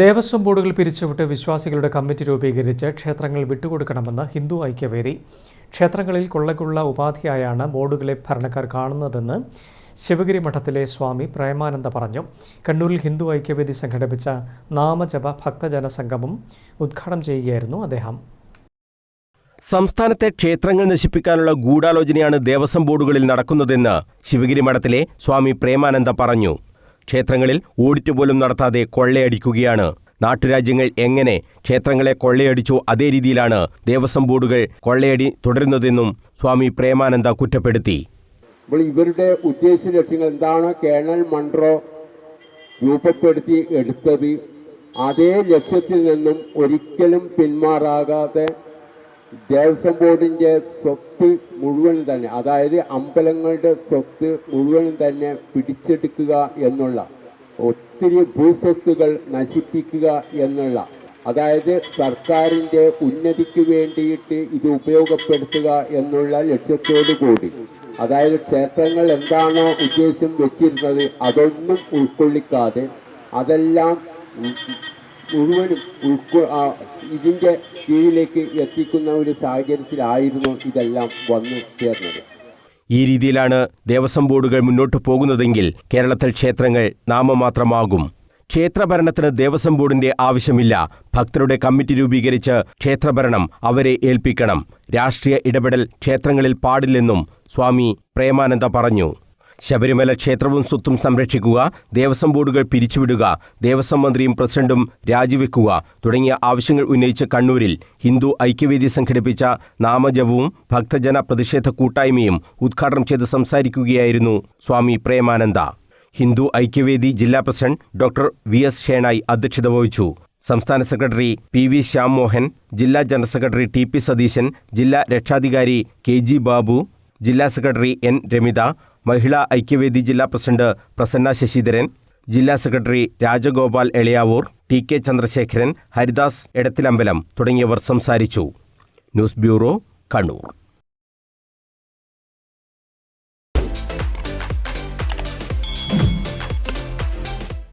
ദേവസ്വം ബോർഡുകൾ പിരിച്ചുവിട്ട് വിശ്വാസികളുടെ കമ്മിറ്റി രൂപീകരിച്ച് ക്ഷേത്രങ്ങൾ വിട്ടുകൊടുക്കണമെന്ന് ഹിന്ദു ഐക്യവേദി. ക്ഷേത്രങ്ങളിൽ കൊള്ളക്കുള്ള ഉപാധിയായാണ് ബോർഡുകളെ ഭരണക്കാർ കാണുന്നതെന്ന് ശിവഗിരി മഠത്തിലെ സ്വാമി പ്രേമാനന്ദ പറഞ്ഞു. കണ്ണൂരിൽ ഹിന്ദു ഐക്യവേദി സംഘടിപ്പിച്ച നാമജപ ഭക്തജന സംഗമം ഉദ്ഘാടനം ചെയ്യുകയായിരുന്നു അദ്ദേഹം. സംസ്ഥാനത്തെ ക്ഷേത്രങ്ങൾ നശിപ്പിക്കാനുള്ള ഗൂഢാലോചനയാണ് ദേവസ്വം ബോർഡുകളിൽ നടക്കുന്നതെന്ന് ശിവഗിരി മഠത്തിലെ സ്വാമി പ്രേമാനന്ദ പറഞ്ഞു. ക്ഷേത്രങ്ങളിൽ ഓഡിറ്റ് പോലും നടത്താതെ കൊള്ളയടിക്കുകയാണ്. നാട്ടുരാജ്യങ്ങൾ എങ്ങനെ ക്ഷേത്രങ്ങളെ കൊള്ളയടിച്ചോ അതേ രീതിയിലാണ് ദേവസ്വം ബോർഡുകൾ കൊള്ളയടി തുടരുന്നതെന്നും സ്വാമി പ്രേമാനന്ദ കുറ്റപ്പെടുത്തി. ഇവരുടെ ഉദ്ദേശ ലക്ഷ്യങ്ങൾ എന്താണ്? കേണൽ മൺട്രോ രൂപപ്പെടുത്തി എടുത്തത്. അതേ ലക്ഷ്യത്തിൽ നിന്നും ഒരിക്കലും പിന്മാറാകാതെ ദേവസ്വം ബോർഡിന്റെ സ്വത്ത് മുഴുവനും തന്നെ അതായത് അമ്പലങ്ങളുടെ സ്വത്ത് മുഴുവനും തന്നെ പിടിച്ചെടുക്കുക എന്നുള്ള ഒത്തിരി ഭൂസ്വത്തുകൾ നശിപ്പിക്കുക എന്നുള്ള അതായത് സർക്കാരിന്റെ ഉന്നതിക്ക് വേണ്ടിയിട്ട് ഇത് ഉപയോഗപ്പെടുത്തുക എന്നുള്ള ലക്ഷ്യത്തോടു കൂടി. അതായത് ക്ഷേത്രങ്ങൾ എന്താണോ ഉദ്ദേശം വെച്ചിരുന്നത് അതൊന്നും ഉൾക്കൊള്ളിക്കാതെ അതെല്ലാം മുഴുവനും ഉൾക്കൊ ഇതിന്റെ കീഴിലേക്ക് എത്തിക്കുന്ന ഒരു സാഹചര്യത്തിലായിരുന്നു ഇതെല്ലാം വന്നു ചേർന്നത്. ഈ രീതിയിലാണ് ദേവസ്വം ബോർഡുകൾ മുന്നോട്ട് പോകുന്നതെങ്കിൽ കേരളത്തിൽ ക്ഷേത്രങ്ങൾ നാമമാത്രമാകും. ക്ഷേത്രഭരണത്തിന് ദേവസ്വം ബോർഡിന്റെ ആവശ്യമില്ല. ഭക്തരുടെ കമ്മിറ്റി രൂപീകരിച്ച് ക്ഷേത്രഭരണം അവരെ ഏൽപ്പിക്കണം. രാഷ്ട്രീയ ഇടപെടൽ ക്ഷേത്രങ്ങളിൽ പാടില്ലെന്നും സ്വാമി പ്രേമാനന്ദ പറഞ്ഞു. ശബരിമല ക്ഷേത്രവും സ്വത്തും സംരക്ഷിക്കുക ദേവസ്വം ബോർഡുകൾ പിരിച്ചുവിടുക ദേവസ്വം മന്ത്രിയും പ്രസിഡന്റും രാജിവെക്കുക തുടങ്ങിയ ആവശ്യങ്ങൾ ഉന്നയിച്ച് കണ്ണൂരിൽ ഹിന്ദു ഐക്യവേദി സംഘടിപ്പിച്ച നാമജപവും ഭക്തജന പ്രതിഷേധ കൂട്ടായ്മയും ഉദ്ഘാടനം ചെയ്ത് സംസാരിക്കുകയായിരുന്നു സ്വാമി പ്രേമാനന്ദ. ഹിന്ദു ഐക്യവേദി ജില്ലാ president doctor V S Shenoy അധ്യക്ഷത വഹിച്ചു. സംസ്ഥാന secretary P V Shyam Mohan ജില്ലാ general secretary T P Satheesan ജില്ലാ രക്ഷാധികാരി കെ ജി ബാബു ജില്ലാ സെക്രട്ടറി എൻ രമിത മഹിളാ ഐക്യവേദി ജില്ലാ പ്രസിഡന്റ് പ്രസന്ന ശശിധരൻ ജില്ലാ secretary Rajagopal Eliyavoor T K Chandrasekharan Haridas Edathilambalam തുടങ്ങിയവർ സംസാരിച്ചു. News bureau Kannur.